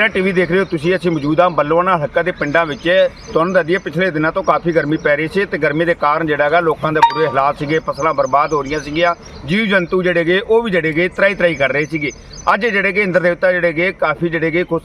ਸਵੇਰਾ TV ਦੇਖ ਰਹੇ ਹੋ ਤੁਸੀਂ, ਅਸੀਂ ਮੌਜੂਦ ਹਾਂ ਬੱਲੋਆਣਾ ਹਲਕਾ ਦੇ ਪਿੰਡਾਂ ਵਿੱਚ। ਤੁਹਾਨੂੰ ਦੱਸਦੀਏ ਪਿਛਲੇ ਦਿਨਾਂ ਤੋਂ ਕਾਫੀ ਗਰਮੀ ਪੈ ਰਹੀ ਸੀ ਤੇ ਗਰਮੀ ਦੇ ਕਾਰਨ ਜਿਹੜਾ ਹੈਗਾ ਲੋਕਾਂ ਦੇ ਬੁਰੇ ਹਾਲਾਤ ਸੀਗੇ, ਫਸਲਾਂ ਬਰਬਾਦ ਹੋ ਰਹੀਆਂ ਸੀਗੀਆਂ ਜੀਵ ਜੰਤੂ ਜਿਹੜੇ ਗਏ, ਉਹ ਵੀ ਜਿਹੜੇ ਗਏ ਤਰਾਈ ਤਰਾਈ ਕਰ ਰਹੇ ਸੀਗੇ। ਅੱਜ ਜਿਹੜੇ ਗਏ, ਇੰਦਰ ਦੇਵਤਾ ਜਿਹੜੇ ਗਏ, ਕਾਫੀ ਜਿਹੜੇ ਗਏ ਕੁਝ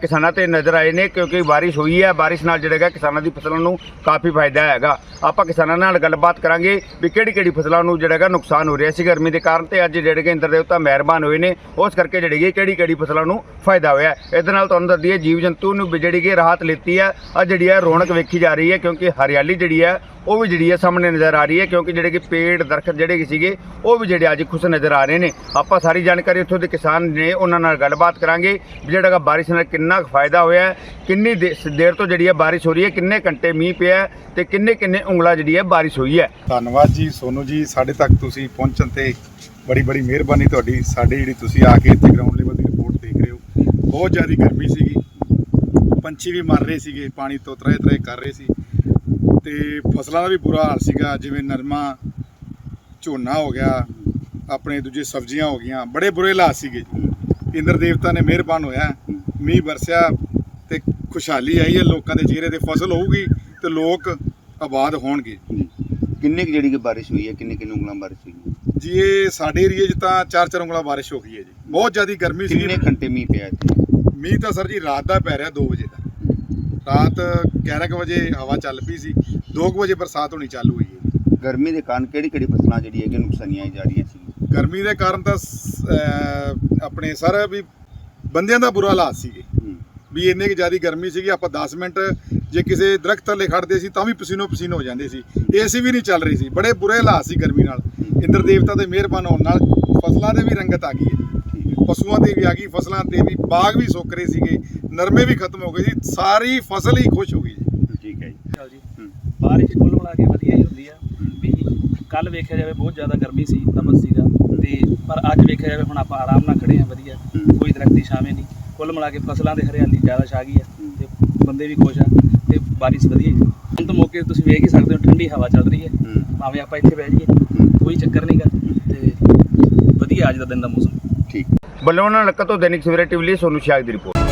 ਕਿਸਾਨਾਂ ਤੇ ਨਜ਼ਰ ਆਏ ਨੇ ਕਿਉਂਕਿ ਬਾਰਿਸ਼ ਹੋਈ ਹੈ, ਬਾਰਿਸ਼ ਨਾਲ ਜਿਹੜਾ ਹੈਗਾ ਕਿਸਾਨਾਂ ਦੀ ਫਸਲਾਂ ਨੂੰ ਕਾਫੀ ਫਾਇਦਾ ਹੈਗਾ। ਆਪਾਂ ਕਿਸਾਨਾਂ ਨਾਲ ਗੱਲਬਾਤ ਕਰਾਂਗੇ ਵੀ ਕਿਹੜੀ ਕਿਹੜੀ ਫਸਲਾਂ ਨੂੰ ਜਿਹੜਾ ਹੈਗਾ ਨੁਕਸਾਨ ਹੋ ਰਿਹਾ ਸੀ ਗਰਮੀ ਦੇ ਕਾਰਨ ਤੇ ਅੱਜ ਜਿਹੜੇ ਗਏ ਇੰਦਰ ਦੇਵਤਾ ਮਿਹਰਬਾਨ ਹੋਏ ਨੇ, ਉਸ ਕਰਕੇ ਜਿਹੜੀ ਕਿਹੜੀ ਕਿਹੜੀ ਫਸਲਾਂ ਨੂੰ ਫਾਇਦਾ ਹੋਇਆ। ਇਹਦੇ ਨਾਲ ਤੁਹਾਨੂੰ ਦੱਸਦੀ ਹੈ, ਜੀਵ ਜੰਤੂ ਨੂੰ ਵੀ ਜਿਹੜੀ ਕਿ ਰਾਹਤ ਲਿੱਤੀ ਹੈ ਆ ਜਿਹੜੀ ਹੈ ਰੌਣਕ ਵੇਖੀ ਜਾ ਰਹੀ ਹੈ, ਕਿਉਂਕਿ ਹਰਿਆਲੀ ਜਿਹੜੀ ਹੈ ਉਹ ਵੀ ਜਿਹੜੀ ਹੈ ਸਾਹਮਣੇ ਨਜ਼ਰ ਆ ਰਹੀ ਹੈ, ਕਿਉਂਕਿ ਜਿਹੜੇ ਕਿ ਪੇੜ, ਦਰਖਤ ਜਿਹੜੇ ਕਿ ਸੀਗੇ, ਉਹ ਵੀ ਜਿਹੜੇ ਅੱਜ ਖੁਸ਼ ਨਜ਼ਰ ਆ ਰਹੇ ਨੇ। ਆਪਾਂ ਸਾਰੀ ਜਾਣਕਾਰੀ ਉੱਥੋਂ ਦੇ ਕਿਸਾਨ ਨੇ ਉਹਨਾਂ ਨਾਲ ਗੱਲਬਾਤ ਕਰਾਂਗੇ। ਵੀ ਜਿਹੜਾ ਕਿ ਬਾਰਿਸ਼ ਨਾਲ ਕਿੰਨਾ ਕੁ ਫਾਇਦਾ ਹੋਇਆ, ਕਿੰਨੀ ਦੇਰ ਤੋਂ ਜਿਹੜੀ ਹੈ ਬਾਰਿਸ਼ ਹੋ ਰਹੀ ਹੈ, ਕਿੰਨੇ ਘੰਟੇ ਮੀਂਹ ਪਿਆ ਹੈ ਤੇ ਕਿੰਨੇ ਕਿੰਨੇ ਉਂਗਲਾ ਜਿਹੜੀ ਹੈ ਬਾਰਿਸ਼ ਹੋਈ ਹੈ। ਧੰਨਵਾਦ ਜੀ, ਸੋਨੂ ਜੀ, ਸਾਡੇ ਤੱਕ ਤੁਸੀਂ ਪਹੁੰਚਣ ਤੇ ਬੜੀ ਬੜੀ ਮਿਹਰਬਾਨੀ ਤੁਹਾਡੀ, ਸਾਡੇ ਜਿਹੜੀ ਤੁਸੀਂ ਆ ਕੇ ਇੱਥੇ ਗਰਾਊਂਡ ਲੈਵਲ ਦੀ ਰਿਪੋਰਟ ਦੇਖ ਰਹੇ ਹੋ ਬਹੁਤ ਜ਼ਿਆਦਾ ਗਰਮੀ ਸੀਗੀ। ਪੰਛੀ ਵੀ ਮਰ ਰਹੇ ਸੀਗੇ, ਪਾਣੀ ਤੋਂ ਤਰੇ ਤਰੇ ਕਰ ਰਹੇ ਸੀ। ਤੇ ਫਸਲਾਂ ਦਾ ਵੀ ਬੁਰਾ ਹਾਲ ਸੀਗਾ, ਜਿਵੇਂ ਨਰਮਾ, ਝੋਨਾ ਹੋ ਗਿਆ, ਆਪਣੇ ਦੂਜੇ ਸਬਜ਼ੀਆਂ ਹੋ ਗਈਆਂ, ਬੜੇ ਬੁਰੇ ਹਾਲਾਤ ਸੀਗੇ ਜੀ। ਇੰਦਰ ਦੇਵਤਾ ਨੇ ਮਿਹਰਬਾਨ ਹੋਇਆ, ਮੀਂਹ ਵਰਸਿਆ ਤੇ ਖੁਸ਼ਹਾਲੀ ਆਈ ਹੈ, ਲੋਕਾਂ ਦੇ ਚਿਹਰੇ ਤੇ ਫਸਲ ਹੋਊਗੀ ਤੇ ਲੋਕ ਆਬਾਦ ਹੋਣਗੇ। ਕਿੰਨੇ ਕੁ ਜਿਹੜੀ ਕਿ ਬਾਰਿਸ਼ ਹੋਈ ਹੈ ਕਿੰਨੇ ਕਿੰਨੇ ਉਂਗਲਾਂ ਬਾਰਿਸ਼ ਹੋਈ ਹੈ ਜੀ ਇਹ ਸਾਡੇ ਏਰੀਏ 'ਚ ਤਾਂ ਚਾਰ ਚਾਰ ਉਂਗਲਾਂ ਬਾਰਿਸ਼ ਹੋ ਗਈ ਹੈ ਜੀ। ਬਹੁਤ ਜ਼ਿਆਦਾ ਗਰਮੀ ਸੀ। ਕਿੰਨੇ ਘੰਟੇ ਮੀਂਹ ਪਿਆ ਇੱਥੇ? ਮੀਂਹ ਤਾਂ ਸਰ ਜੀ ਰਾਤ ਦਾ ਪੈ ਰਿਹਾ 2 ਵਜੇ ਦਾ। ਰਾਤ 11 ਕੁ ਵਜੇ ਹਵਾ ਚੱਲ ਪਈ ਸੀ 2 ਵਜੇ ਬਰਸਾਤ ਹੋਣੀ ਚਾਲੂ ਹੋਈ ਹੈ। ਗਰਮੀ ਦੇ ਕਾਰਨ ਕਿਹੜੀ ਕਿਹੜੀ ਫਸਲਾਂ ਜਿਹੜੀ ਹੈਗੀ ਨੁਕਸਾਨੀਆਂ ਜਾ ਰਹੀਆਂ ਸੀ? ਗਰਮੀ ਦੇ ਕਾਰਨ ਤਾਂ ਸ- ਆਪਣੇ ਸਰ ਵੀ ਬੰਦਿਆਂ ਦਾ ਬੁਰਾ ਹਾਲਾਤ ਸੀਗੇ। ਵੀ ਇੰਨੇ ਕਿ ਜ਼ਿਆਦਾ ਗਰਮੀ ਸੀਗੀ ਆਪਾਂ 10 ਮਿੰਟ ਜੇ ਕਿਸੇ ਦਰਖਤ ਥੱਲੇ ਖੜਦੇ ਸੀ ਤਾਂ ਵੀ ਪਸੀਨੋ ਪਸੀਨ ਹੋ ਜਾਂਦੇ ਸੀ। ਏਸੀ ਵੀ ਨਹੀਂ ਚੱਲ ਰਹੀ ਸੀ। ਬੜੇ ਬੁਰੇ ਹਾਲਾਤ ਸੀ ਗਰਮੀ ਨਾਲ। ਇੰਦਰ ਦੇਵਤਾ ਦੇ ਮਿਹਰਬਾਨ ਹੋਣ ਨਾਲ ਫਸਲਾਂ ਦੇ ਵੀ ਰੰਗਤ ਆ ਗਈ ਹੈ। ਪਸ਼ੂਆਂ ਤੇ ਵੀ ਆ ਗਈ ਫਸਲਾਂ ਤੇ ਵੀ ਬਾਗ ਵੀ ਸੁੱਕ ਰਹੇ ਸੀਗੇ। ਨਰਮੇ ਵੀ ਖਤਮ ਹੋ ਗਏ ਸੀ। ਸਾਰੀ ਫਸਲ ਹੀ ਖੁਸ਼ ਹੋ ਗਈ ਜੀ। ਠੀਕ ਹੈ ਜੀ। ਚਲ ਜੀ। ਬਾਰਿਸ਼ ਕੁੱਲ ਮਿਲਾ ਕੇ ਵਧੀਆ ਹੀ ਹੁੰਦੀ ਆ। ਵੀ ਕੱਲ ਵੇਖਿਆ ਜਾਵੇ ਬਹੁਤ ਜ਼ਿਆਦਾ ਗਰਮੀ ਸੀ ਤਮਸ ਸੀਗਾ ਤੇ ਪਰ ਅੱਜ ਵੇਖਿਆ ਜਾਵੇ ਹੁਣ ਆਪਾਂ ਆਰਾਮ ਨਾਲ ਖੜੇ ਆ ਵਧੀਆ। ਕੋਈ ਦਰਖਤ ਦੀ ਛਾਵੇਂ ਨਹੀਂ। ਕੁੱਲ ਮਿਲਾ ਕੇ ਫਸਲਾਂ ਦੇ ਹਰਿਆਲੀ ਜ਼ਿਆਦਾ ਛਾ ਗਈ ਆ। ਤੇ ਬੰਦੇ ਵੀ ਖੁਸ਼ ਆ। ਤੇ ਬਾਰਿਸ਼ ਵਧੀਆ ਜੀ। ਹੁਣ ਤਾਂ ਮੌਕੇ ਤੁਸੀਂ ਵੇਖ ਹੀ ਸਕਦੇ ਹੋ ਠੰਡੀ ਹਵਾ ਚੱਲ ਰਹੀ ਹੈ। ਭਾਵੇਂ ਆਪਾਂ ਇੱਥੇ ਬਹਿ ਜਾਈਏ ਕੋਈ ਚੱਕਰ ਨਹੀਂਗਾ ਤੇ ਵਧੀਆ ਅੱਜ ਦਾ ਦਿਨ ਦਾ ਮੌਸਮ। ਠੀਕ। ਬੱਲੋਂ ਨਾਲ ਲੱਕਾ ਤੋਂ ਦੈਨਿਕ ਸਵੇਰਾ ਟੀਵੀ ਲਈ ਸੋਨੂ ਸ਼ਾਗ ਦੀ ਰਿਪੋਰਟ।